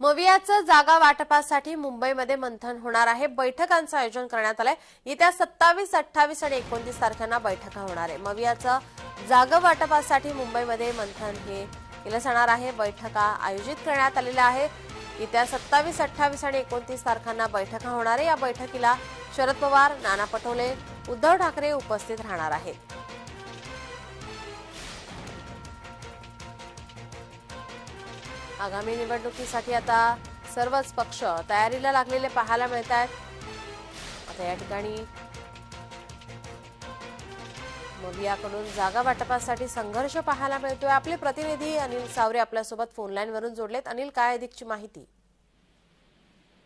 मवियाचं जागा वाटपासाठी मुंबईमध्ये मंथन होणार आहे. बैठकांचं आयोजन करण्यात आलंय. येत्या सत्तावीस अठ्ठावीस आणि एकोणतीस तारखांना बैठका होणार आहे. मवियाचं जागा वाटपासाठी मुंबईमध्ये मंथन हे केलं जाणार आहे. बैठका आयोजित करण्यात आलेल्या आहेत. येत्या सत्तावीस अठ्ठावीस आणि एकोणतीस तारखांना बैठका होणार आहे. या बैठकीला शरद पवार नाना पटोले उद्धव ठाकरे उपस्थित राहणार आहेत. आगामी निवडणुकीसाठी आता सर्वच पक्ष तयारीला लागलेले पाहायला मिळत आहेत. आता या ठिकाणी मग याकडून जागा वाटपासाठी संघर्ष पाहायला मिळतोय. आपले प्रतिनिधी अनिल सावरे आपल्यासोबत फोनलाईन वरून जोडलेत. अनिल काय अधिकची माहिती?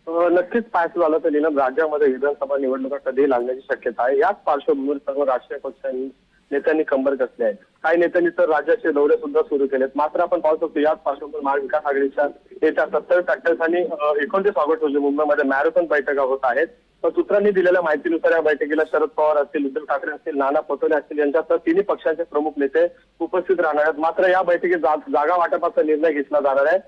नक्कीच पाहायचं झालं तर राज्यामध्ये विधानसभा निवडणुका कधी लागण्याची शक्यता आहे? याच पार्श्वभूमीवर सर्व राष्ट्रीय पक्षांनी नेत्यांनी कंबर कसले आहेत. काही नेत्यांनी तर राज्याचे दौरे सुद्धा सुरू केलेत. मात्र आपण पाहू शकतो याच पार्श्वभूमीवर महाविकास आघाडीच्या येत्या सत्तावीस अठ्ठावीस आणि एकोणतीस ऑगस्ट रोजी मुंबईमध्ये मॅरेथॉन बैठका होत आहेत. तर सूत्रांनी दिलेल्या माहितीनुसार या बैठकीला शरद पवार असतील उद्धव ठाकरे असतील नाना पटोले असतील यांच्यासह तिन्ही पक्षांचे प्रमुख नेते उपस्थित राहणार आहेत. मात्र या बैठकीत जा- जागा वाटपाचा निर्णय घेतला जाणार आहे.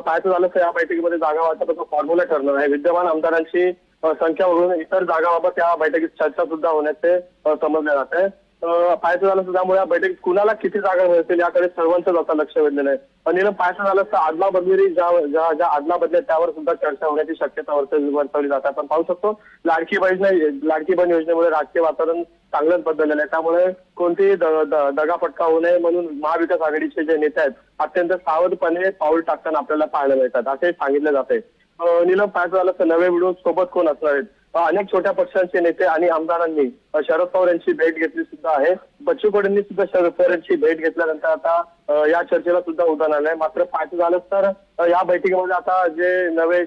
पाहायचं झालं तर या बैठकीमध्ये जागा वाटपाचा फॉर्म्युला ठरणार आहे. विद्यमान आमदारांची संख्या वरून इतर जागाबाबत या बैठकीत चर्चा सुद्धा होण्याचे समजले जाते. आहे पाहायचं झालं असतं त्यामुळे या बैठकीत कुणाला किती जागा मिळतील याकडे सर्वांचं आता लक्ष वेधलेलं आहे. पण पाहायचं झालं तर आदला बदली ज्या ज्या ज्या आदला बदल्या त्यावर सुद्धा चर्चा होण्याची शक्यता वर्तवली जात जाते आपण पाहू शकतो लाडकी बहीण लाडकी बहीण योजनेमुळे राजकीय वातावरण चांगलंच बदललेलं आहे. त्यामुळे कोणतीही द- दगाफटका होऊ नये म्हणून महाविकास आघाडीचे जे नेते आहेत अत्यंत सावधपणे पाऊल टाकताना आपल्याला पाहायला मिळतात. असे सांगितलं जाते निलम नीलम पाहायचं झालं तर नवे व्हिडिओ सोबत कोण असणार आहेत? अनेक छोट्या पक्षांचे नेते आणि आमदारांनी शरद पवार यांची भेट घेतली सुद्धा आहे. बच्चू कडूंनी सुद्धा शरद पवार यांची भेट घेतल्यानंतर आता या चर्चेला सुद्धा उदाहरण आलंय मात्र पाच झालं तर या बैठकीमध्ये आता जे नवे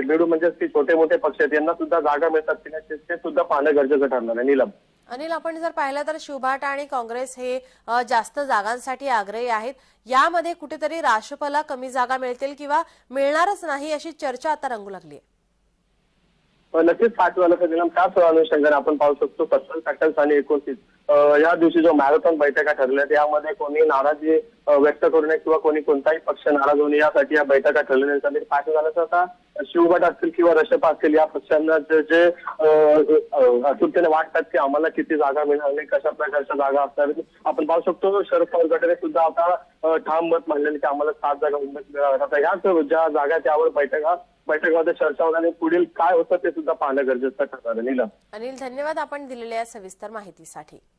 भेडू म्हणजे की छोटे मोठे पक्ष आहेत यांना सुद्धा जागा मिळतात की नाही ते- सुद्धा पाहणं गरजेचं ठरणार आहे. नीलम. अनिल आपण जर पाहिलं तर शिवभाट आणि काँग्रेस हे जास्त जागांसाठी आग्रही आहेत. यामध्ये कुठेतरी राष्ट्रपला कमी जागा मिळतील किंवा मिळणारच नाही अशी चर्चा आता रंगू लागली आहे. नक्कीच पाच झालं तर त्याच अनुषंगाने आपण पाहू शकतो. सत्तावीस अठ्ठावीस आणि एकोणतीस. या दिवशी जो मॅरेथॉन बैठका ठरल्या यामध्ये कोणी नाराजी व्यक्त करू नये किंवा कोणी कोणताही पक्ष नाराज होऊ नये यासाठी या बैठका ठरलेल्या आहेत. आणि आता शिवगट असतील किंवा रशपा असतील या पक्षांना जे जे अ, अचूकतेने वाटतात की आम्हाला किती जागा मिळणार नाही कशा प्रकारच्या जागा असणार आपण पाहू शकतो शरद पवार गटाने सुद्धा आता ठाम मत मांडलेले की आम्हाला सात जागा उमेद मिळाव्यात आता ह्याच ज्या जागा त्यावर बैठका बैठकीमध्ये चर्चा होणार आणि पुढील काय होतं ते सुद्धा पाहणं गरजेचं ठरणार आहे. अनिल धन्यवाद आपण दिलेल्या सविस्तर माहितीसाठी.